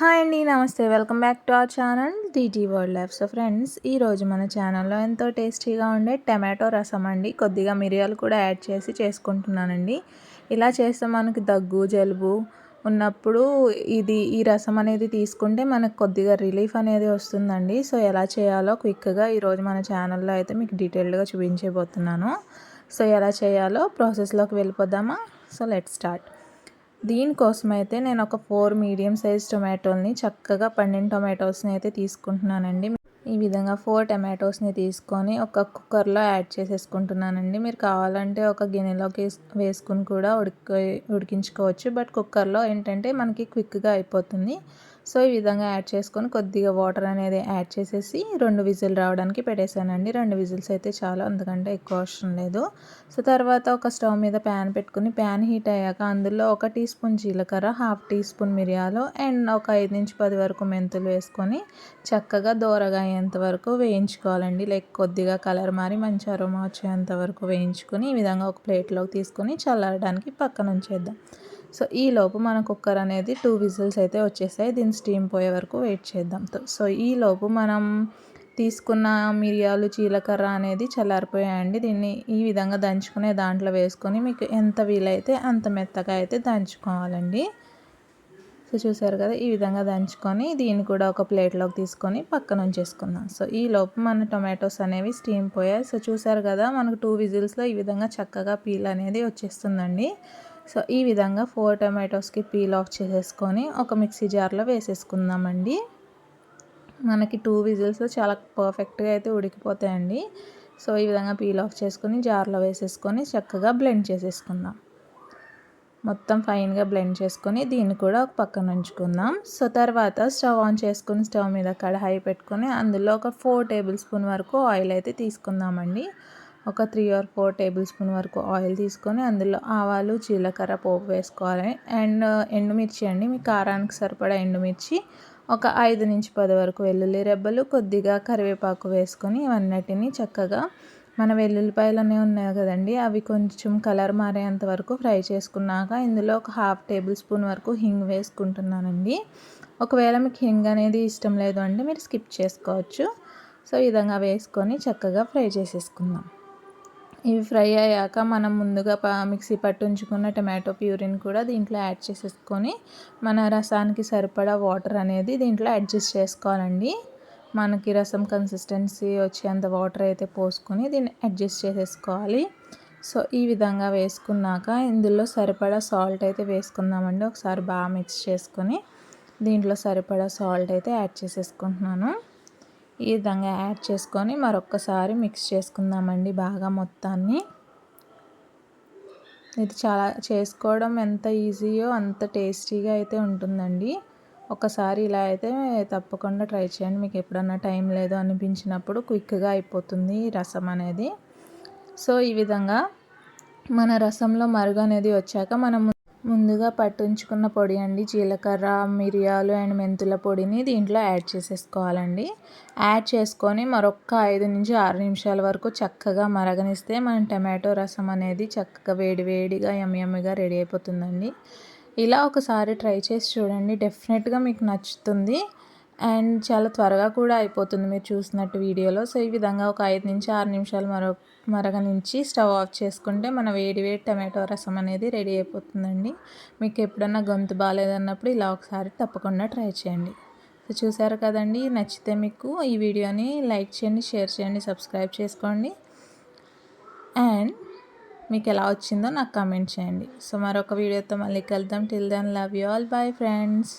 Hi అండి నమస్తే. Welcome back to our channel DT world life so friends ఈరోజు మన ఛానల్లో ఎంతో టేస్టీగా ఉండే టమాటో రసం అండి. కొద్దిగా మిరియాలు కూడా యాడ్ చేసి చేసుకుంటున్నానండి. ఇలా చేస్తే మనకి దగ్గు జలుబు ఉన్నప్పుడు ఇది ఈ రసం అనేది తీసుకుంటే మనకు కొద్దిగా రిలీఫ్ అనేది వస్తుందండి. సో ఎలా చేయాలో క్విక్గా ఈరోజు మన ఛానల్లో అయితే మీకు డీటెయిల్డ్గా చూపించబోతున్నాను. సో ఎలా చేయాలో ప్రాసెస్లోకి వెళ్ళిపోదామా? So let start. దీనికోసం అయితే నేను ఒక ఫోర్ మీడియం సైజ్ టొమాటోల్ని చక్కగా పండిన టొమాటోస్ని అయితే తీసుకుంటున్నానండి. ఈ విధంగా ఫోర్ టమాటోస్ని తీసుకొని ఒక కుక్కర్లో యాడ్ చేసేసుకుంటున్నానండి. మీరు కావాలంటే ఒక గిన్నెలోకి వేసుకుని కూడా ఉడికి ఉడికించుకోవచ్చు. బట్ కుక్కర్లో ఏంటంటే మనకి క్విక్గా అయిపోతుంది. సో ఈ విధంగా యాడ్ చేసుకొని కొద్దిగా వాటర్ అనేది యాడ్ చేసేసి రెండు విజిల్ రావడానికి పెట్టేశానండి. రెండు విజిల్స్ అయితే చాలా అందుకంటే ఎక్కువ అవసరం లేదు. సో తర్వాత ఒక స్టవ్ మీద ప్యాన్ పెట్టుకుని ప్యాన్ హీట్ అయ్యాక అందులో ఒక టీ స్పూన్ జీలకర్ర హాఫ్ టీ స్పూన్ మిరియాలు అండ్ ఒక ఐదు నుంచి పది వరకు మెంతులు వేసుకొని చక్కగా దోరగా అయ్యేంత వరకు వేయించుకోవాలండి. లైక్ కొద్దిగా కలర్ మారి మంచి అరోమా వచ్చేంత వరకు వేయించుకొని ఈ విధంగా ఒక ప్లేట్లోకి తీసుకొని చల్లారడానికి పక్కన ఉంచేద్దాం. సో ఈ లోపు మన కుక్కర్ అనేది టూ విజిల్స్ అయితే వచ్చేసాయి దీన్ని స్టీమ్ పోయే వరకు వెయిట్ చేద్దాం. సో ఈ లోపు మనం తీసుకున్న మిరియాలు జీలకర్ర అనేది చల్లారిపోయాయండి. దీన్ని ఈ విధంగా దంచుకునే దాంట్లో వేసుకొని మీకు ఎంత వీలైతే అంత మెత్తగా అయితే దంచుకోవాలండి. సో చూసారు కదా ఈ విధంగా దంచుకొని దీన్ని కూడా ఒక ప్లేట్లోకి తీసుకొని పక్కన ఉంచేసుకుందాం. సో ఈ లోపు మన టొమాటోస్ అనేవి స్టీమ్ పోయాయి. సో చూసారు కదా మనకు టూ విజిల్స్లో ఈ విధంగా చక్కగా పీల్ అనేది వచ్చేస్తుందండి. సో ఈ విధంగా ఫోర్ టమాటోస్కి పీల్ ఆఫ్ చేసేసుకొని ఒక మిక్సీ జార్లో వేసేసుకుందామండి. మనకి టూ విజిల్స్ చాలా పర్ఫెక్ట్గా అయితే ఉడికిపోతాయండి. సో ఈ విధంగా పీల్ ఆఫ్ చేసుకొని జార్లో వేసేసుకొని చక్కగా బ్లెండ్ చేసేసుకుందాం. మొత్తం ఫైన్గా బ్లెండ్ చేసుకొని దీన్ని కూడా ఒక పక్కన ఉంచుకుందాం. సో తర్వాత స్టవ్ ఆన్ చేసుకుని స్టవ్ మీద కడాయి పెట్టుకొని అందులో ఒక ఫోర్ టేబుల్ స్పూన్ వరకు ఆయిల్ అయితే తీసుకుందామండి. ఒక three or four tablespoon వరకు ఆయిల్ తీసుకొని అందులో ఆవాలు జీలకర్ర పోపు వేసుకోవాలి. అండ్ ఎండుమిర్చి అండి. మీ కారానికి సరిపడా ఎండుమిర్చి ఒక ఐదు నుంచి పది వరకు వెల్లుల్లి రెబ్బలు కొద్దిగా కరివేపాకు వేసుకొని ఇవన్నిటిని చక్కగా మన వెల్లుల్లిపాయలు ఉన్నాయి కదండి అవి కొంచెం కలర్ మారేంత వరకు ఫ్రై చేసుకున్నాక ఇందులో ఒక హాఫ్ టేబుల్ స్పూన్ వరకు హింగ్ వేసుకుంటున్నానండి. ఒకవేళ మీకు హింగ్ అనేది ఇష్టం లేదు అంటే మీరు స్కిప్ చేసుకోవచ్చు. సో ఈ విధంగా వేసుకొని చక్కగా ఫ్రై చేసేసుకుందాం. ఇవి ఫ్రై అయ్యాక మనం ముందుగా మిక్సీ పట్టుంచుకున్న టమాటో ప్యూరిన్ కూడా దీంట్లో యాడ్ చేసేసుకొని మన రసానికి సరిపడా వాటర్ అనేది దీంట్లో అడ్జస్ట్ చేసుకోవాలండి. మనకి రసం కన్సిస్టెన్సీ వచ్చేంత వాటర్ అయితే పోసుకొని దీన్ని అడ్జస్ట్ చేసేసుకోవాలి. సో ఈ విధంగా వేసుకున్నాక ఇందులో సరిపడా సాల్ట్ అయితే వేసుకుందామండి. ఒకసారి బాగా మిక్స్ చేసుకొని దీంట్లో సరిపడా సాల్ట్ అయితే యాడ్ చేసేసుకుంటున్నాను. ఈ విధంగా యాడ్ చేసుకొని మరొక్కసారి మిక్స్ చేసుకుందామండి బాగా మొత్తాన్ని. ఇది చాలా చేసుకోవడం ఎంత ఈజీయో అంత టేస్టీగా అయితే ఉంటుందండి. ఒకసారి ఇలా అయితే తప్పకుండా ట్రై చేయండి. మీకు ఎప్పుడన్నా టైం లేదు అనిపించినప్పుడు క్విక్గా అయిపోతుంది రసం అనేది. సో ఈ విధంగా మన రసంలో మరుగు అనేది వచ్చాక మనం ముందుగా పట్టించుకున్న పొడి అండి. జీలకర్ర మిరియాలు అండ్ మెంతుల పొడిని దీంట్లో యాడ్ చేసేసుకోవాలండి. యాడ్ చేసుకొని మరొక ఐదు నుంచి ఆరు నిమిషాల వరకు చక్కగా మరగనిస్తే మన టమాటో రసం అనేది చక్కగా వేడి వేడిగా యమ్యమ్మిగా రెడీ అయిపోతుందండి. ఇలా ఒకసారి ట్రై చేసి చూడండి. డెఫినెట్గా మీకు నచ్చుతుంది. అండ్ చాలా త్వరగా కూడా అయిపోతుంది మీరు చూసినట్టు వీడియోలో. సో ఈ విధంగా ఒక ఐదు నుంచి ఆరు నిమిషాలు మరో మరగ నుంచి స్టవ్ ఆఫ్ చేసుకుంటే మన వేడి వేడి టమాటో రసం అనేది రెడీ అయిపోతుందండి. మీకు ఎప్పుడన్నా గొంతు బాగాలేదన్నప్పుడు ఇలా ఒకసారి తప్పకుండా ట్రై చేయండి. సో చూసారు కదండి నచ్చితే మీకు ఈ వీడియోని లైక్ చేయండి షేర్ చేయండి సబ్స్క్రైబ్ చేసుకోండి. అండ్ మీకు ఎలా వచ్చిందో నాకు కామెంట్ చేయండి. సో మరొక వీడియోతో మళ్ళీ కలుద్దాం. Till then love you all. Bye friends.